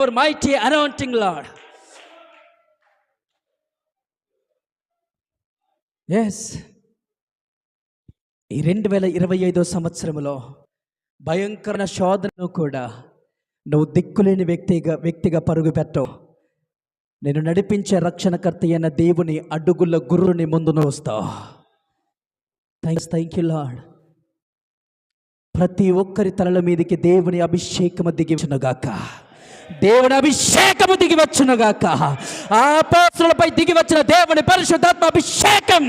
your mighty anointing, Lord. Yes ఈ రెండు వేల ఇరవై ఐదో సంవత్సరంలో భయంకర శోధనను కూడా నువ్వు దిక్కులేని వ్యక్తిగా వ్యక్తిగా పరుగు పెట్టవు. నేను నడిపించే రక్షణకర్త అయిన దేవుని అడుగుల గుర్రుని ముందు వస్తావు థ్యాంక్స్ థ్యాంక్ యూ లాడ్ ప్రతి ఒక్కరి తలల మీదకి దేవుని అభిషేకము దిగించునుగాక గాక. దేవుని అభిషేకము దిగి వచ్చునుగాక ఆ అపోస్తులపై దిగి వచ్చిన దేవుని పరిశుద్ధాత్మ అభిషేకం.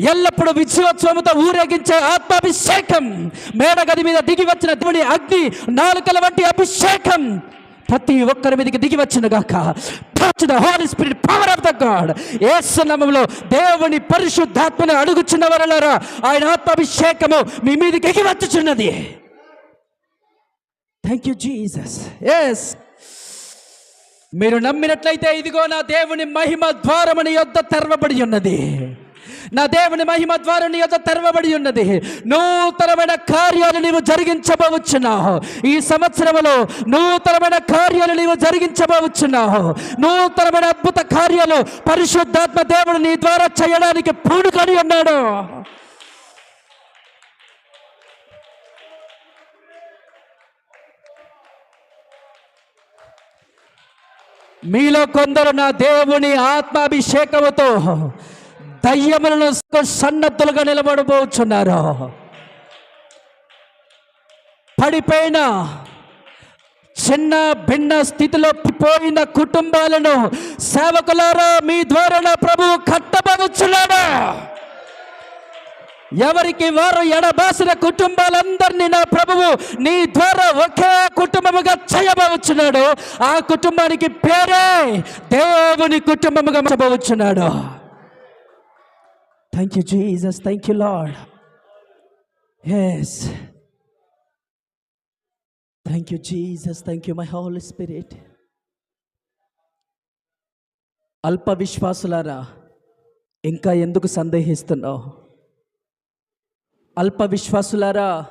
ఎల్లప్పుడూ విశ్వోత్సవముతో ఊరేగించే ఆత్మాభిషేకం మేడగది మీద దిగి వచ్చిన దేవుని అగ్ని నాలుకల వంటి అభిషేకం. ప్రతి ఒక్కరి మీదకి దిగి వచ్చిన గాక touch the holy spirit power of the God ఏసునామంలో దేవుని పరిశుద్ధాత్మను అడుగుచున్న వరలారా ఆయన ఆత్మాభిషేకము మీ మీదకి ఎగి వచ్చుచున్నది థ్యాంక్ యూ జీసస్ ఎస్ మీరు నమ్మినట్లయితే ఇదిగో నా దేవుని మహిమ ద్వారముని యొద్ద తెరవబడి ఉన్నది. నా దేవుని మహిమ ద్వారా నీ యొక్క తెరవబడి ఉన్నది. నూతనమైన కార్యాలు నీవు జరిగించబోచున్నావు. ఈ సంవత్సరంలో నూతనమైన కార్యాలు నీవు జరిగించబోచున్నావు. నూతనమైన అద్భుత కార్యాలు పరిశుద్ధాత్మ దేవుడు నీ ద్వారా చేయడానికి పూనుకొని ఉన్నాడు. మీలో కొందరు నా దేవుని ఆత్మాభిషేకముతో దయ్యములను సన్నద్ధులుగా నిలబడబోచున్నారు. పడిపోయిన చిన్న భిన్న స్థితిలో పోయిన కుటుంబాలను సేవకులారా మీ ద్వారా ప్రభువు కట్టబడుచున్నాడా? ఎవరికి వారు ఎడబాసిన కుటుంబాలందరినీ నా ప్రభువు నీ ద్వారా ఒకే కుటుంబముగా చేయబోచున్నాడు. ఆ కుటుంబానికి పేరే దేవుని కుటుంబముగా మార్చబోచున్నాడు. Thank you Jesus thank you Lord yes thank you Jesus thank you my holy spirit అల్ప విశ్వాసులారా ఇంకా ఎందుకు సందేహిస్తున్నావు? అల్ప విశ్వాసులారా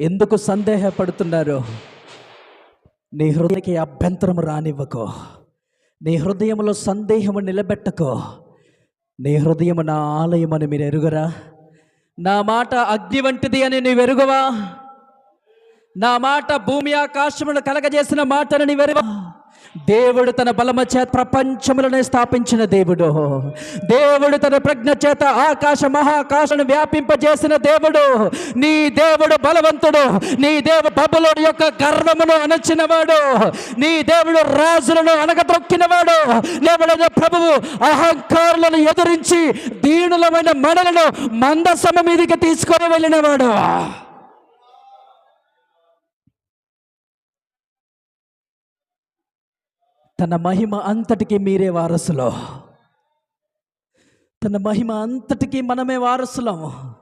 ఎందుకు సందేహపడుతున్నారు? నీ హృదయకి అభ్యంతరము రానివ్వకో. నీ హృదయంలో సందేహము నిలబెట్టకో. నీ హృదయము నా అని మీరు ఎరుగరా? నా మాట అగ్ని వంటిది అని నీవు ఎరుగవా? నా మాట భూమి ఆకాశమును కలగజేసిన మాటను నీ ఎరుగవా? దేవుడు తన బలమ చేత ప్రపంచములనే స్థాపించిన దేవుడు. దేవుడు తన ప్రజ్ఞ చేత ఆకాశ మహాకాశను వ్యాపింపజేసిన దేవుడు. నీ దేవుడు బలవంతుడు. నీ దేవుడు బబులోని యొక్క గర్వమును అణచినవాడు. నీ దేవుడు రాజులను అనగదొక్కినవాడు దేవుడైన ప్రభువు అహంకారులను ఎదురించి దీనులమైన మనలను మందసమ మీదకి తీసుకొని వెళ్ళినవాడు. తన మహిమ అంతటికి మీరే వారసులో. తన మహిమ అంతటికి మనమే వారసులము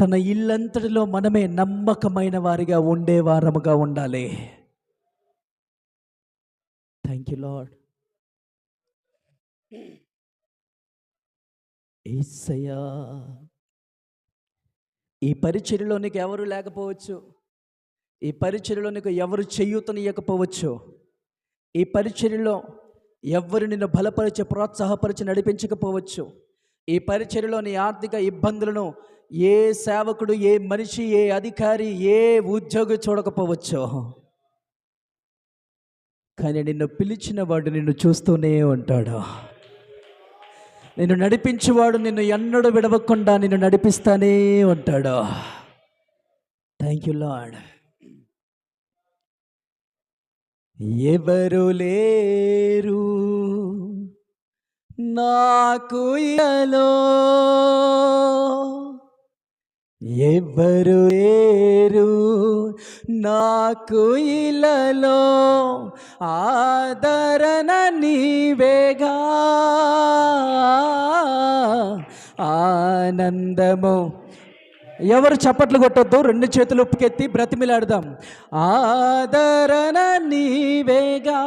తన ఇల్లంతటిలో మనమే నమ్మకమైన వారిగా ఉండే వారముగా ఉండాలి. థ్యాంక్ యూ లాడ్ ఏసయ్యా ఈ పరిచర్యలో నీకు ఎవరు లేకపోవచ్చు? ఈ పరిచర్యలో నీకు ఎవరు చెయ్యూతనియకపోవచ్చు ఈ పరిచర్యలో ఎవ్వరు నిన్ను బలపరిచి ప్రోత్సాహపరిచి నడిపించకపోవచ్చు. ఈ పరిచర్యలో నీ ఆర్థిక ఇబ్బందులను ఏ సేవకుడు ఏ మనిషి ఏ అధికారి ఏ ఉద్యోగి చూడకపోవచ్చు. కానీ నిన్ను పిలిచిన వాడు నిన్ను చూస్తూనే ఉంటాడు. నిన్ను నడిపించేవాడు నిన్ను ఎన్నడూ విడవకుండా నిన్ను నడిపిస్తానే ఉంటాడు. థ్యాంక్ యూ లాడ్ ఎవరు లేరు? నాకు ఇలలో ఎవరు లేరు? నాకు ఇలలో ఆదరణ నీవేగా. ఆనందము ఎవరు చప్పట్లు కొట్టొద్దు రెండు చేతులు ఉప్పుకెత్తి బ్రతిమిలాడదాం. ఆదరణ నీవేగా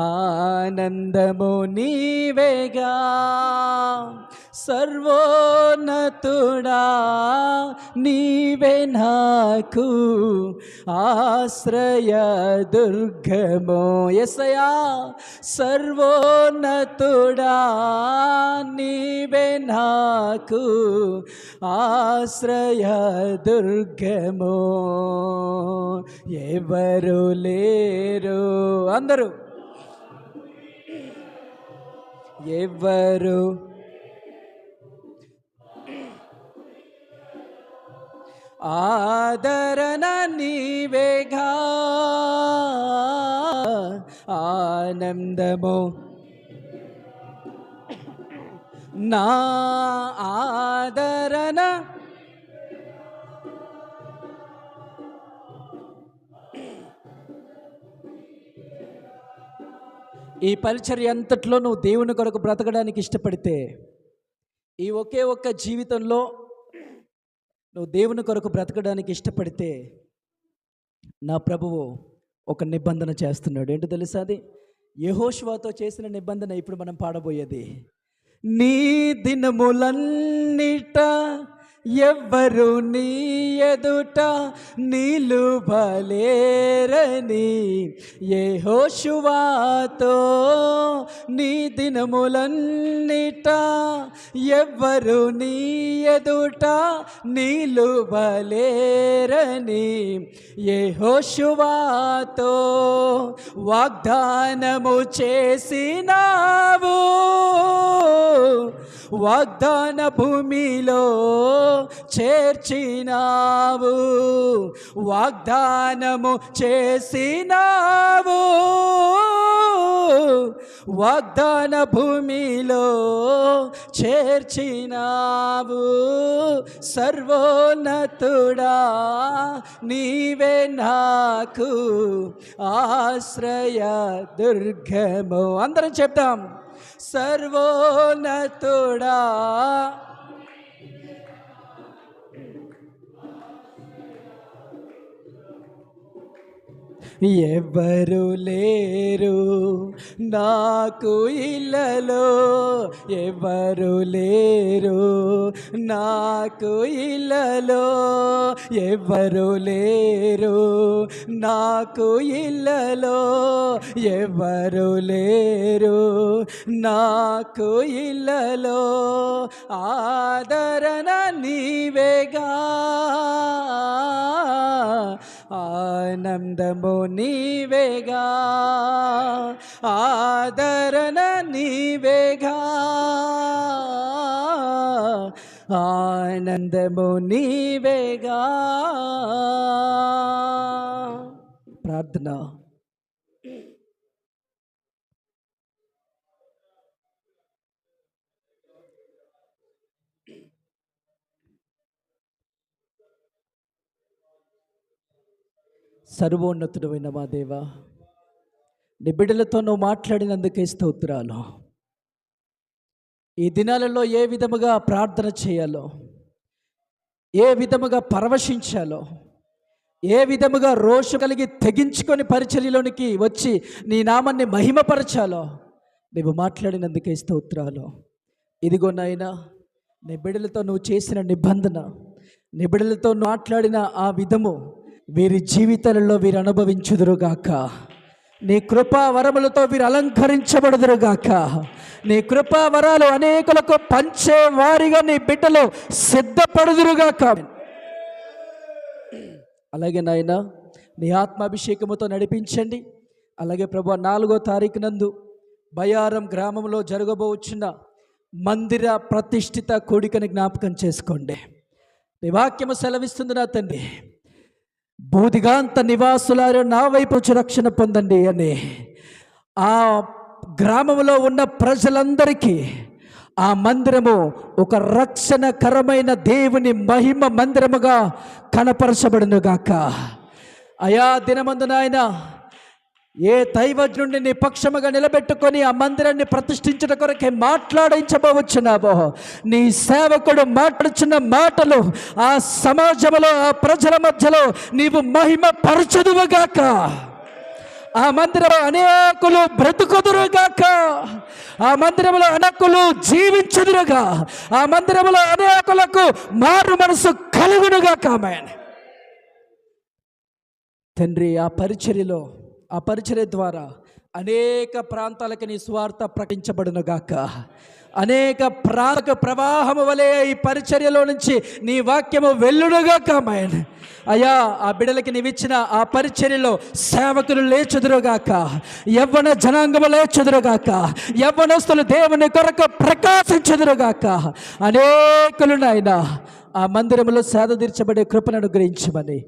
ఆనందము నీవేగా. సర్వోన్నతుడా నీవే నాకు ఆశ్రయ దుర్గమో. ఎసయా సర్వోన్నతుడా నీవే నాకు ఆశ్రయ దుర్గమో. ఎవరు లేరు? అందరూ. ఎవరు ఆదరణ నీవేగా ఆనందము. నా ఆదరణ. ఈ పరిచర్య అంతట్లో నువ్వు దేవుని కొరకు బ్రతకడానికి ఇష్టపడితే ఈ ఒకే ఒక్క జీవితంలో నువ్వు దేవుని కొరకు బ్రతకడానికి ఇష్టపడితే నా ప్రభువు ఒక నిబంధన చేస్తున్నాడు. ఏంటో తెలుసా అది? యహోష్వాతో చేసిన నిబంధన ఇప్పుడు మనం పాడబోయేది. నీ దినములన్నిట ఎవ్వరు నీ ఎదుట నిలువలేరని హోషువాతో నీ దినములన్నిట ఎవ్వరు నీ ఎదుట నిలువలేరని హోషువాతో వాగ్దానము చేసినావు. వాగ్దాన భూమిలో చేర్చినావు వాగ్దానము చేసినావు. వాగ్దాన భూమిలో చేర్చినావు సర్వోన్నతుడా నీవే నాకు ఆశ్రయ దుర్గము. అందరం చెప్తాం సర్వోన్నతుడా ఎవరు లేరు నాకు ఇళ్ళలో. ఎవరు లేరు నాకు ఇళ్ళలో. ఎవరు లేరు నాకు ఇళ్ళలో. ఎవరు లేరు నాకు ఇళ్ళలో. ఆదరణ నీవేగా. ఆనందము నీవేగా ఆదరణ నీవేగా. ఆనందము నీవేగా. ప్రార్థన. సర్వోన్నతుడు మా దేవ నీ బిడ్డలతో నువ్వు మాట్లాడినందుకే స్తోత్రాలు. ఈ దినాలలో ఏ విధముగా ప్రార్థన చేయాలో ఏ విధముగా పరవశించాలో ఏ విధముగా రోషు కలిగి తెగించుకొని పరిచర్యలోనికి వచ్చి నీ నామాన్ని మహిమపరచాలో నువ్వు మాట్లాడినందుకే స్తోత్రాలు. ఇదిగో నాయనా నీ బిడ్డలతో నువ్వు చేసిన నిబంధన నీ బిడ్డలతో మాట్లాడిన ఆ విధము వీరి జీవితాలలో వీరు అనుభవించుదురుగాక నీ కృపా వరములతో వీరు అలంకరించబడుదురుగాక నీ కృపా వరాలు అనేకులకు పంచే వారిగా నీ బిడ్డలు సిద్ధపడుదురుగాక అలాగే నాయన నీ ఆత్మాభిషేకముతో నడిపించండి. అలాగే ప్రభు నాలుగో తారీఖు నందు బయారం గ్రామంలో జరగబోచున్న మందిర ప్రతిష్ఠిత కోడికని జ్ఞాపకం చేసుకోండి. నీ వాక్యము సెలవిస్తుంది నా తండ్రి. బూదిగాంత నివాసులారు నా వైపు వచ్చి రక్షణ పొందండి అని. ఆ గ్రామంలో ఉన్న ప్రజలందరికీ ఆ మందిరము ఒక రక్షణకరమైన దేవుని మహిమ మందిరముగా కనపరచబడినగాక. అయా దినమందు నాయన ఏ దైవజ్ఞుడిని నిపక్షముగా నిలబెట్టుకొని ఆ మందిరాన్ని ప్రతిష్ఠించడం కొరకే మాట్లాడించబోవచ్చున్నావో నీ సేవకుడు మాట్లాడుచున్న మాటలు ఆ సమాజంలో ఆ ప్రజల మధ్యలో నీవు మహిమ పరచదువుగాక ఆ మందిరంలో అనేకులు బ్రతుకుదురుగాక. ఆ మందిరంలో అనేకులు జీవించుదురుగా. ఆ మందిరంలో అనేకులకు మారు మనసు కలుగునుగా కామెన్ తండ్రి ఆ పరిచర్యలో ఆ పరిచర్య ద్వారా అనేక ప్రాంతాలకి నీ స్వార్థ ప్రకటించబడును గాక. అనేక ప్రాంతక ప్రవాహము వలె ఈ పరిచర్యలో నుంచి నీ వాక్యము వెల్లుడుగా కామాయన్ అయ్యా ఆ బిడలకి నీవిచ్చిన ఆ పరిచర్యలో సేవకులు లేచుదురుగాక యవ్వన జనాంగము లేచుదురుగాక యవ్వనస్తులు దేవుని కొరకు ప్రకాశించుదురుగాక అనేకులు నాయన ఆ మందిరములో సేద తీర్చబడే కృపను అనుగ్రహించమని.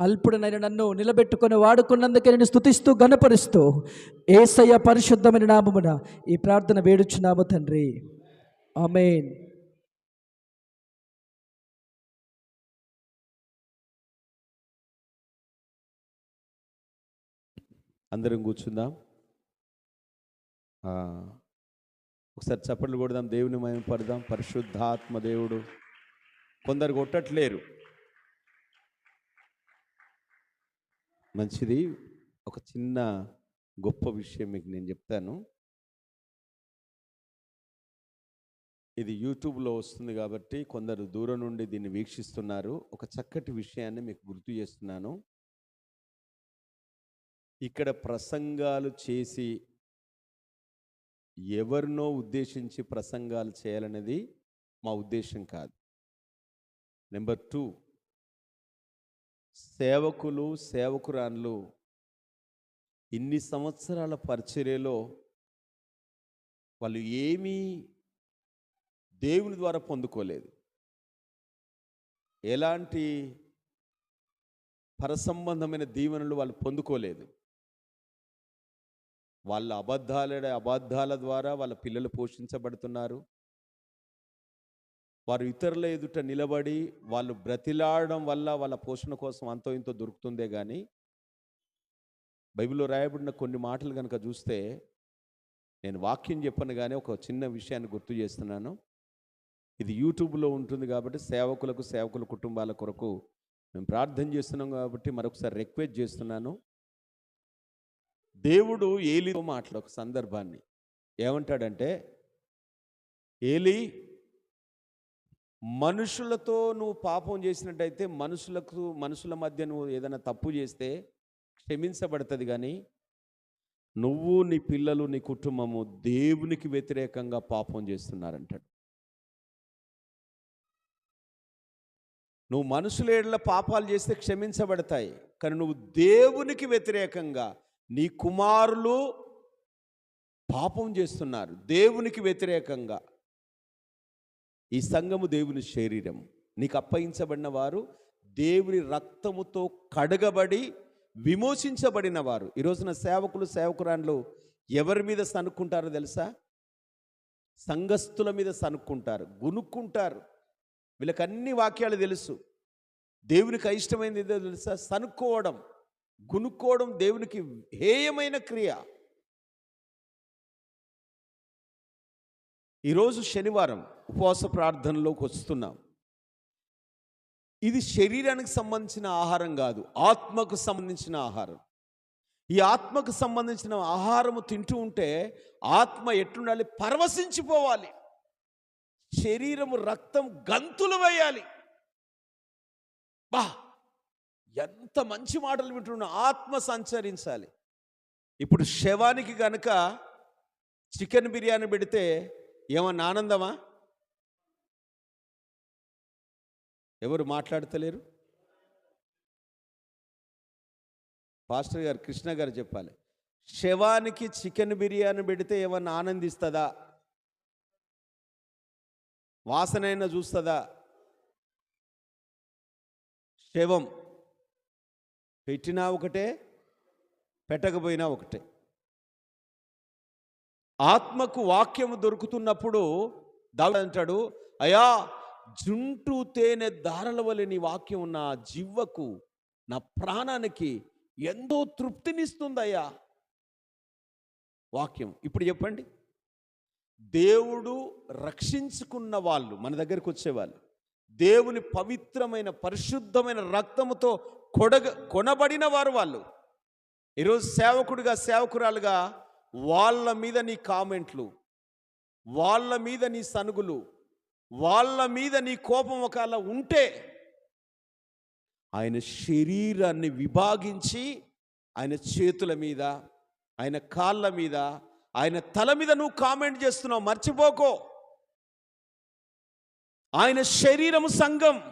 అల్పుడనైన నన్ను నిలబెట్టుకొని వాడుకున్నందుకే నేను స్థుతిస్తూ గనపరుస్తూ ఏసయ్య పరిశుద్ధమైన నామమున ఈ ప్రార్థన వేడుచున్నాము తండ్రి. ఆమెన్. అందరం కూర్చుందాం. ఒకసారి చప్పట్లు కొడదాం దేవుని మయం పడదాం పరిశుద్ధాత్మ దేవుడు. కొందరు కొట్టట్లేరు. మంచిది. ఒక చిన్న గొప్ప విషయం మీకు నేను చెప్తాను. ఇది యూట్యూబ్లో వస్తుంది కాబట్టి కొందరు దూరం నుండి దీన్ని వీక్షిస్తున్నారు. ఒక చక్కటి విషయాన్ని మీకు గుర్తు చేస్తున్నాను. ఇక్కడ ప్రసంగాలు చేసి ఎవరినో ఉద్దేశించి ప్రసంగాలు చేయాలనేది మా ఉద్దేశం కాదు. నెంబర్ టూ సేవకులు సేవకురాన్లు ఇన్ని సంవత్సరాల పరిచర్యలో వాళ్ళు ఏమీ దేవుని ద్వారా పొందుకోలేదు. ఎలాంటి పరసంబంధమైన దీవెనలు వాళ్ళు పొందుకోలేదు. వాళ్ళ అబద్ధాల అబద్ధాల ద్వారా వాళ్ళ పిల్లలు పోషించబడుతున్నారు. వారు ఇతరుల ఎదుట నిలబడి వాళ్ళు బ్రతిలాడడం వల్ల వాళ్ళ పోషణ కోసం అంతో ఇంతో దొరుకుతుందే కానీ బైబిల్లో రాయబడిన కొన్ని మాటలు కనుక చూస్తే నేను వాక్యం చెప్పను కానీ ఒక చిన్న విషయాన్ని గుర్తు చేస్తున్నాను. ఇది యూట్యూబ్లో ఉంటుంది కాబట్టి సేవకులకు సేవకుల కుటుంబాల కొరకు మేము ప్రార్థన చేస్తున్నాం కాబట్టి మరొకసారి రిక్వెస్ట్ చేస్తున్నాను. దేవుడు ఏలితో మాట్లాడు ఒక సందర్భాన్ని. ఏమంటాడంటే ఏలి మనుషులతో నువ్వు పాపం చేసినట్టయితే మనుషులకు మనుషుల మధ్య నువ్వు ఏదైనా తప్పు చేస్తే క్షమించబడుతుంది కానీ నువ్వు నీ పిల్లలు నీ కుటుంబము దేవునికి వ్యతిరేకంగా పాపం చేస్తున్నారంటాడు. నువ్వు మనుషుల ఏళ్ళ పాపాలు చేస్తే క్షమించబడతాయి కానీ నువ్వు దేవునికి వ్యతిరేకంగా నీ కుమారులు పాపం చేస్తున్నారు దేవునికి వ్యతిరేకంగా. ఈ సంఘము దేవుని శరీరం. నీకు అప్పగించబడిన వారు దేవుని రక్తముతో కడగబడి విమోచించబడిన వారు. ఈ రోజున సేవకులు సేవకురాన్లు ఎవరి మీద సనుక్కుంటారో తెలుసా? సంఘస్థుల మీద సనుక్కుంటారు గునుక్కుంటారు. వీళ్ళకి అన్ని వాక్యాలు తెలుసు. దేవునికి అయిష్టమైనది ఏదో తెలుసా? సనుక్కోవడం గునుక్కోవడం దేవునికి హేయమైన క్రియ. ఈరోజు శనివారం. ఉపవాస ప్రార్థనలోకి వస్తున్నాం. ఇది శరీరానికి సంబంధించిన ఆహారం కాదు ఆత్మకు సంబంధించిన ఆహారం. ఈ ఆత్మకు సంబంధించిన ఆహారము తింటూ ఉంటే ఆత్మ ఎట్లుండాలి? పరవశించిపోవాలి. శరీరము రక్తం గంతులు వేయాలి. బా! ఎంత మంచి మాటలు వింటున్నా. ఆత్మ సంచరించాలి. ఇప్పుడు శవానికి గనక చికెన్ బిర్యానీ పెడితే ఏమన్నా ఆనందమా? ఎవరు మాట్లాడతలేరు? పాస్టర్ గారు కృష్ణ గారు చెప్పాలి. శవానికి చికెన్ బిర్యానీ పెడితే ఏమన్నా ఆనందిస్తుందా? వాసనైనా చూస్తుందా? శవం పెట్టినా ఒకటే పెట్టకపోయినా ఒకటే. ఆత్మకు వాక్యము దొరుకుతున్నప్పుడు దావుడు అంటాడు అయా జుంటు తేనె దారల వలె నీ వాక్యం ఉన్న జివ్వకు నా ప్రాణానికి ఎంతో తృప్తినిస్తుందయ్యా. వాక్యం ఇప్పుడు చెప్పండి. దేవుడు రక్షించుకున్న వాళ్ళు మన దగ్గరికి వచ్చేవాళ్ళు దేవుని పవిత్రమైన పరిశుద్ధమైన రక్తముతో కొడగ కొనబడిన వారు వాళ్ళు. ఈరోజు సేవకుడిగా సేవకురాలుగా వాళ్ళ మీద నీ కామెంట్లు వాళ్ళ మీద నీ సనుగులు వాళ్ళ మీద నీ కోపం ఒకవేళ ఉంటే ఆయన శరీరాన్ని విభాగించి ఆయన చేతుల మీద ఆయన కాళ్ళ మీద ఆయన తల మీద నువ్వు కామెంట్ చేస్తున్నావు మర్చిపోకో. ఆయన శరీరము సంఘం.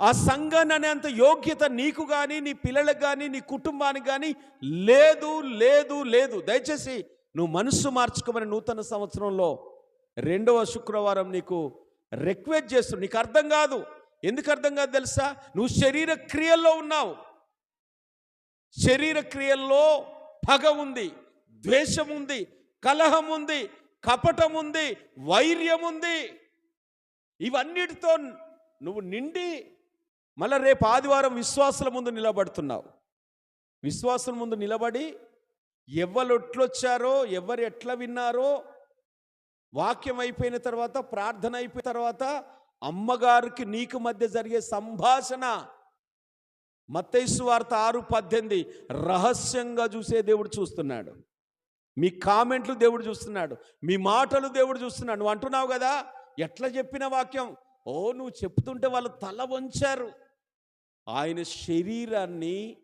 ఆ సంఘాన్ని అనేంత యోగ్యత నీకు కానీ నీ పిల్లలకు కానీ నీ కుటుంబానికి కానీ లేదు లేదు లేదు. దయచేసి నువ్వు మనస్సు మార్చుకోమని నూతన సంవత్సరంలో రెండవ శుక్రవారం నీకు రిక్వెస్ట్ చేస్తు నీకు అర్థం కాదు. ఎందుకు అర్థం కాదు తెలుసా? నువ్వు శరీర క్రియల్లో ఉన్నావు. శరీర క్రియల్లో పగ ఉంది ద్వేషం ఉంది కలహం ఉంది కపటం ఉంది వైర్యం ఉంది. ఇవన్నిటితో నువ్వు నిండి మళ్ళా రేపు ఆదివారం విశ్వాసుల ముందు నిలబడుతున్నావు. విశ్వాసుల ముందు నిలబడి ఎవరు ఎట్లొచ్చారో ఎవరు ఎట్లా విన్నారో వాక్యం అయిపోయిన తర్వాత ప్రార్థన అయిపోయిన తర్వాత అమ్మగారికి నీకు మధ్య జరిగే సంభాషణ. మత్తైసు వార్త ఆరు పద్దెనిమిది. రహస్యంగా చూసే దేవుడు చూస్తున్నాడు. మీ కామెంట్లు దేవుడు చూస్తున్నాడు. మీ మాటలు దేవుడు చూస్తున్నాడు. నువ్వు అంటున్నావు కదా ఎట్లా చెప్పిన వాక్యం? ఓ నువ్వు చెప్తుంటే వాళ్ళు తల వంచారు. ఆయన శరీరాన్ని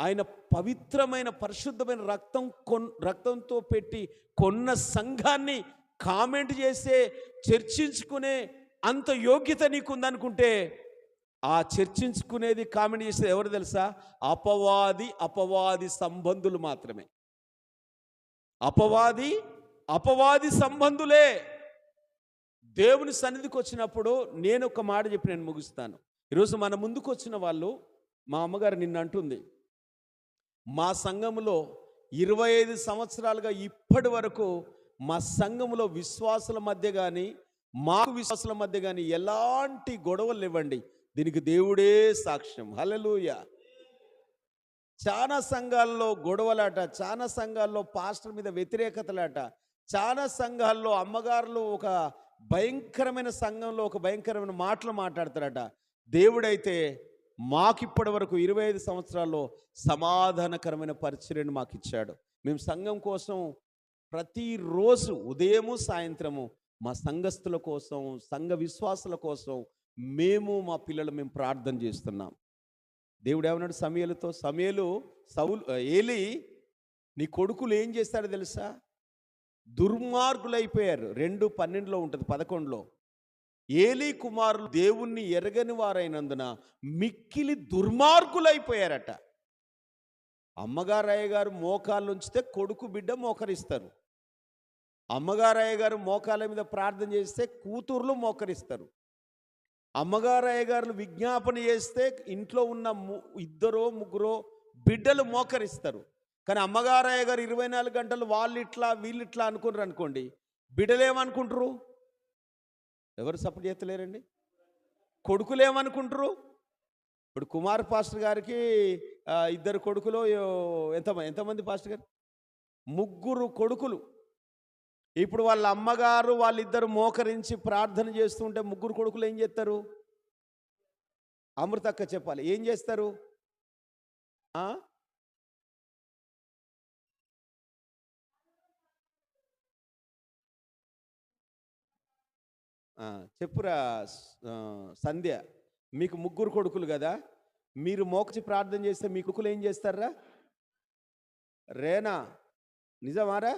ఆయన పవిత్రమైన పరిశుద్ధమైన రక్తం కొన్ రక్తంతో పెట్టి కొన్న సంఘాన్ని కామెంట్ చేసే చర్చించుకునే అంత యోగ్యత నీకుందనుకుంటే ఆ చర్చించుకునేది కామెంట్ చేసేది ఎవరు తెలుసా? అపవాది అపవాది సంబంధులు మాత్రమే. అపవాది అపవాది సంబంధులే. దేవుని సన్నిధికి వచ్చినప్పుడు నేను ఒక మాట చెప్పి నేను ముగిస్తాను. ఈరోజు మన ముందుకు వచ్చిన వాళ్ళు మా అమ్మగారు నిన్న అంటుంది మా సంఘములో ఇరవై ఐదు సంవత్సరాలుగా ఇప్పటి వరకు మా సంఘములో విశ్వాసుల మధ్య కానీ మాకు విశ్వాసుల మధ్య కానీ ఎలాంటి గొడవలు ఇవ్వండి దీనికి దేవుడే సాక్ష్యం. హలలుయ చాలా సంఘాల్లో గొడవలాట చాలా సంఘాల్లో పాస్టర్ మీద వ్యతిరేకతలాట చాలా సంఘాల్లో అమ్మగారులు ఒక భయంకరమైన సంఘంలో ఒక భయంకరమైన మాటలు మాట్లాడతారట. దేవుడైతే మాకు ఇప్పటి వరకు ఇరవై ఐదు సంవత్సరాల్లో సమాధానకరమైన పరిచర్యను మాకు ఇచ్చాడు మేము సంఘం కోసం ప్రతిరోజు ఉదయము సాయంత్రము మా సంఘస్థుల కోసం సంఘ విశ్వాసుల కోసం మేము మా పిల్లలు మేము ప్రార్థన చేస్తున్నాం. దేవుడు ఏమన్నాడు సమయలతో? సమయలు సౌలు ఏలి నీ కొడుకులు ఏం చేస్తారో తెలుసా? దుర్మార్గులు అయిపోయారు రెండు పన్నెండులో ఉంటుంది పదకొండులో. ఏలీ కుమారులు దేవుణ్ణి ఎరగని వారైనందున మిక్కిలి దుర్మార్గులైపోయారట. అమ్మగారయ్య గారు మోకాళ్ళు ఉంచితే కొడుకు బిడ్డ మోకరిస్తారు. అమ్మగారయ్య గారు మోకాళ్ళ మీద ప్రార్థన చేస్తే కూతుర్లు మోకరిస్తారు. అమ్మగారయ్య గారు విజ్ఞాపన చేస్తే ఇంట్లో ఉన్న ము- ఇద్దరో ముగ్గురో బిడ్డలు మోకరిస్తారు. కానీ అమ్మగారయ్య గారు ఇరవై నాలుగు గంటలు వాళ్ళు ఇట్లా వీళ్ళు ఇట్లా అనుకున్నారు అనుకోండి బిడ్డలేమనుకుంటారు? ఎవరు సపోర్ట్ చేస్తలేరండి? కొడుకులు ఏమనుకుంటారు ఇప్పుడు కుమార్ పాస్టర్ గారికి ఇద్దరు కొడుకులు ఎంత ఎంతమంది పాస్టర్ గారు? ముగ్గురు కొడుకులు. ఇప్పుడు వాళ్ళ అమ్మగారు వాళ్ళిద్దరు మోకరించి ప్రార్థన చేస్తుంటే ముగ్గురు కొడుకులు ఏం చేస్తారు? అమృతక్క చెప్పాలి. ఏం చేస్తారు? చెప్పురా సంధ్య మీకు ముగ్గురు కొడుకులు కదా మీరు మోకచి ప్రార్థన చేస్తే మీ కుక్కులు ఏం చేస్తారా? రేనా నిజమారా?